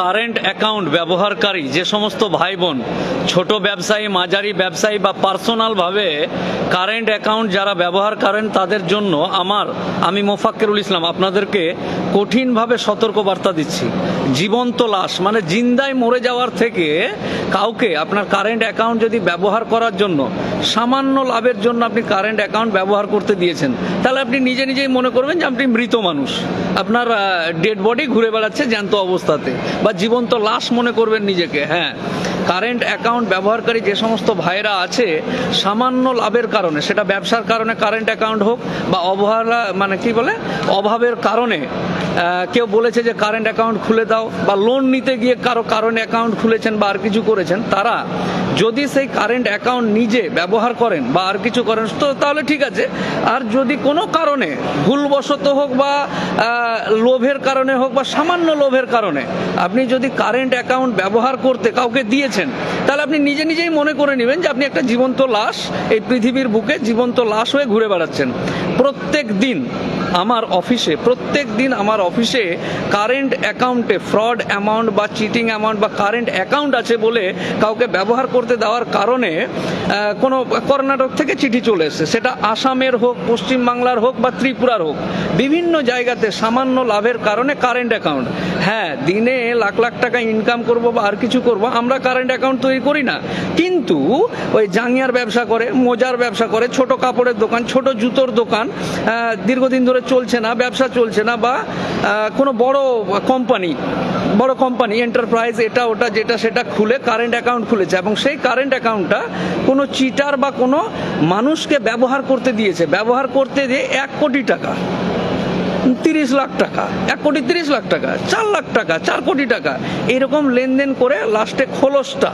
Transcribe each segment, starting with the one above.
Current account ব্যবহারকারী, যে সমস্ত ভাই বোন ছোট ব্যবসায়ী, মাঝারি ব্যবসায়ী বা পার্সোনালভাবে কারেন্ট অ্যাকাউন্ট যারা ব্যবহার করেন, তাদের জন্য আমার, আমি মোফাক্কেরুল ইসলাম আপনাদেরকে কঠিনভাবে সতর্কবার্তা দিচ্ছি। জীবন্ত লাশ মানে জিন্দায় মরে যাওয়ার থেকে কাউকে আপনার কারেন্ট অ্যাকাউন্ট যদি ব্যবহার করার জন্য, সামান্য লাভের জন্য আপনি কারেন্ট অ্যাকাউন্ট ব্যবহার করতে দিয়েছেন, তাহলে আপনি নিজে নিজেই মনে করবেন যে আপনি মৃত মানুষ। আপনার ডেড বডি ঘুরে বেড়াচ্ছে জ্যান্ত অবস্থাতে। বা জীবন্ত লাশ মনে করবেন নিজেকে হ্যাঁ। কারেন্ট অ্যাকাউন্ট ব্যবহারকারী যে সমস্ত ভাইরা আছে, সামান্য লাভের কারণে, সেটা ব্যবসার কারণে কারেন্ট অ্যাকাউন্ট হোক বা অবহেলা মানে কি বলে, অভাবের কারণে কেউ বলেছে যে কারেন্ট অ্যাকাউন্ট খুলে দাও বা লোন নিতে গিয়ে কারও কারণে অ্যাকাউন্ট খুলেছেন বা আর কিছু করেছেন, তারা যদি সেই কারেন্ট অ্যাকাউন্ট নিজে ব্যবহার করেন বা আর কিছু করেন, তো তাহলে ঠিক আছে। আর যদি কোনো কারণে, ভুলবশত হোক বা লোভের কারণে হোক বা সামান্য লোভের কারণে আপনি যদি কারেন্ট অ্যাকাউন্ট ব্যবহার করতে কাউকে দিয়েছেন, তাহলে আপনি নিজে নিজেই মনে করে নেবেন যে আপনি একটা জীবন্ত লাশ এই পৃথিবীর বুকে জীবন্ত লাশ হয়ে ঘুরে বেড়াচ্ছেন। প্রত্যেক দিন আমার অফিসে, প্রত্যেক দিন আমার অফিসে কারেন্ট অ্যাকাউন্টে ফ্রড অ্যামাউন্ট বা চিটিং অ্যামাউন্ট বা কারেন্ট অ্যাকাউন্ট আছে বলে কাউকে ব্যবহার করতে দেওয়ার কারণে কোনো কর্ণাটক থেকে চিঠি চলে এসেছে। সেটা আসামের হোক, পশ্চিমবাংলার হোক বা ত্রিপুরার হোক, বিভিন্ন জায়গাতে সামান্য লাভের কারণে কারেন্ট অ্যাকাউন্ট হ্যাঁ দিনে লাখ লাখ টাকা ইনকাম করব বা আর কিছু করব, আমরা কারেন্ট অ্যাকাউন্ট তৈরি করি না। কিন্তু ওই জাঙ্গিয়ার ব্যবসা করে, মোজার ব্যবসা করে, ছোট কাপড়ের দোকান, ছোট জুতোর দোকান দীর্ঘদিন ধরে চলছে না, ব্যবসা চলছে না বা কোনো বড় কোম্পানি বড় কোম্পানি এন্টারপ্রাইজ এটা ওটা যেটা সেটা খুলে কারেন্ট অ্যাকাউন্ট খুলেছে এবং সেই কারেন্ট অ্যাকাউন্টটা কোনো চিটার বা কোনো মানুষকে ব্যবহার করতে দিয়েছে। ব্যবহার করতে দিয়ে এক কোটি টাকা। তিরিশ লাখ টাকা, এক কোটি তিরিশ লাখ টাকা, চার লাখ টাকা, চার কোটি টাকা। এরকম লেনদেন করে লাস্টে খোলসটা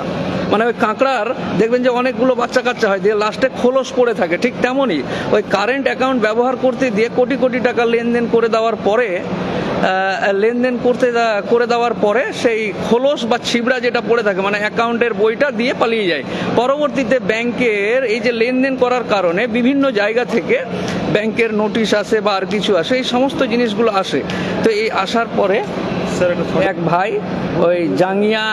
মানে ওই কাঁকড়ার, দেখবেন যে অনেকগুলো বাচ্চা কাচ্চা হয়, দিয়ে লাস্টে খোলস পড়ে থাকে, ঠিক তেমনই। ওই কারেন্ট অ্যাকাউন্ট ব্যবহার করতে দিয়ে কোটি কোটি টাকা লেনদেন করে দেওয়ার পরে লেনদেন করতে করে দেওয়ার পরে সেই খোলস বা ছিবড়া যেটা পড়ে থাকে মানে অ্যাকাউন্টের বইটা দিয়ে পালিয়ে যায়। পরবর্তীতে ব্যাংকের এই যে লেনদেন করার কারণে বিভিন্ন জায়গা থেকে ব্যাংকের নোটিশ আসে বা আর কিছু আসে, এই সমস্ত জিনিসগুলো আসে। তো এই আসার পরে এক ভাই ওই জাঙ্গিয়া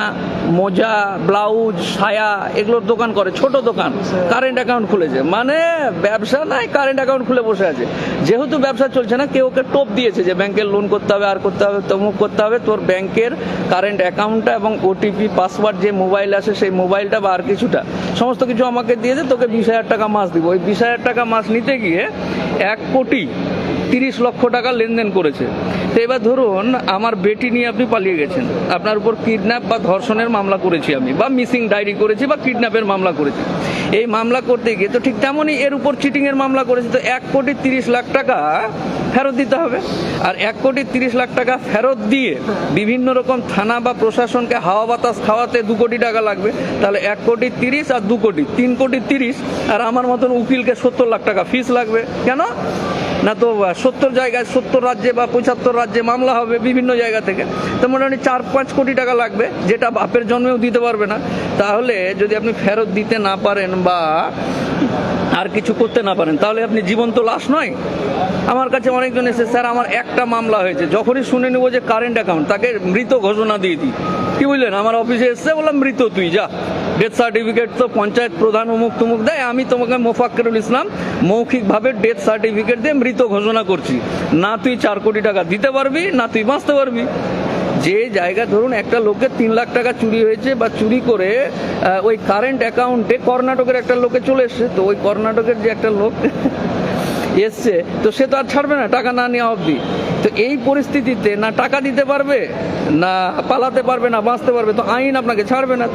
মোজা ব্লাউজ সায়া এগুলোর দোকান করে ছোট দোকান। কারেন্ট অ্যাকাউন্ট খুলেছে। মানে ব্যবসা নাই কারেন্ট অ্যাকাউন্ট খুলে বসে আছে। যেহেতু ব্যবসা চলছে না কেউ ওকে টোপ দিয়েছে যে ব্যাংকের লোন করতে হবে আর করতে হবে তমুক করতে হবে তোর ব্যাংকের কারেন্ট অ্যাকাউন্টটা এবং ওটিপি পাসওয়ার্ড যে মোবাইল আছে সেই মোবাইলটা বা আর কিছুটা সমস্ত কিছু আমাকে দিয়ে দে তোকে বিশ হাজার টাকা মাস দিব। ওই বিশ হাজার টাকা মাস নিতে গিয়ে এক কোটি তিরিশ লক্ষ টাকা লেনদেন করেছে। তো এবার ধরুন, আমার বেটি নিয়ে আপনি পালিয়ে গেছেন। আপনার উপর কিডন্যাপ বা ধর্ষণের মামলা করেছি আমি, বা মিসিং ডায়েরি করেছি, বা কিডন্যাপের মামলা করেছি। এই মামলা করতে গিয়ে তো ঠিক তেমনই এর উপর চিটিংয়ের মামলা করেছি, তো এক কোটি তিরিশ লাখ টাকা ফেরত দিতে হবে। আর এক কোটি তিরিশ লাখ টাকা ফেরত দিয়ে বিভিন্ন রকম থানা বা প্রশাসনকে হাওয়া বাতাস খাওয়াতে দু কোটি টাকা লাগবে, তাহলে এক কোটি তিরিশ আর দু কোটি, তিন কোটি তিরিশ, আর আমার মতন উকিলকে সত্তর লাখ টাকা ফিস লাগবে। কেন? না তো সত্তর জায়গায়, সত্তর রাজ্যে বা পঁচাত্তর রাজ্যে মামলা হবে বিভিন্ন জায়গা থেকে, তো মোটামুটি চার পাঁচ কোটি টাকা লাগবে, যেটা বাপের জন্মেও দিতে পারবে না। তাহলে যদি আপনি ফেরত দিতে না পারেন বা আর কিছু করতে না পারেন, তাহলে আপনি জীবন্ত লাশ নয়। আমার কাছে অনেকজন এসে, স্যার, আমার একটা মামলা হয়েছে, যখনই শুনে নেব যে কারেন্ট অ্যাকাউন্ট, তাকে মৃত ঘোষণা দিয়ে দিই। কি বুঝলেন? আমার অফিসে এসছে বললাম, মৃত তুই, যা। ডেথ সার্টিফিকেট তো পঞ্চায়েত প্রধান অমুক তুমুক দেয় আমি তোমাকে মোফাক্কেরুল ইসলাম মৌখিকভাবে ডেথ সার্টিফিকেট দিয়ে মৃত ঘোষণা করছি। না তুই চার কোটি টাকা দিতে পারবি, না তুই বাঁচতে পারবি। যে জায়গা ধরুন একটা লোকের তিন লাখ টাকা চুরি হয়েছে বা চুরি করে ওই কারেন্ট অ্যাকাউন্টে কর্ণাটকের একটা লোকে চলে এসছে, তো ওই কর্ণাটকের যে একটা লোক এসছে, তো সে তো আর ছাড়বে না, টাকা না নেওয়া অবধি। তো এই পরিস্থিতিতে না টাকা দিতে পারবে, না পালাতে পারবে, না বাঁচতে পারবে, তো আইন আপনাকে ছাড়বে না।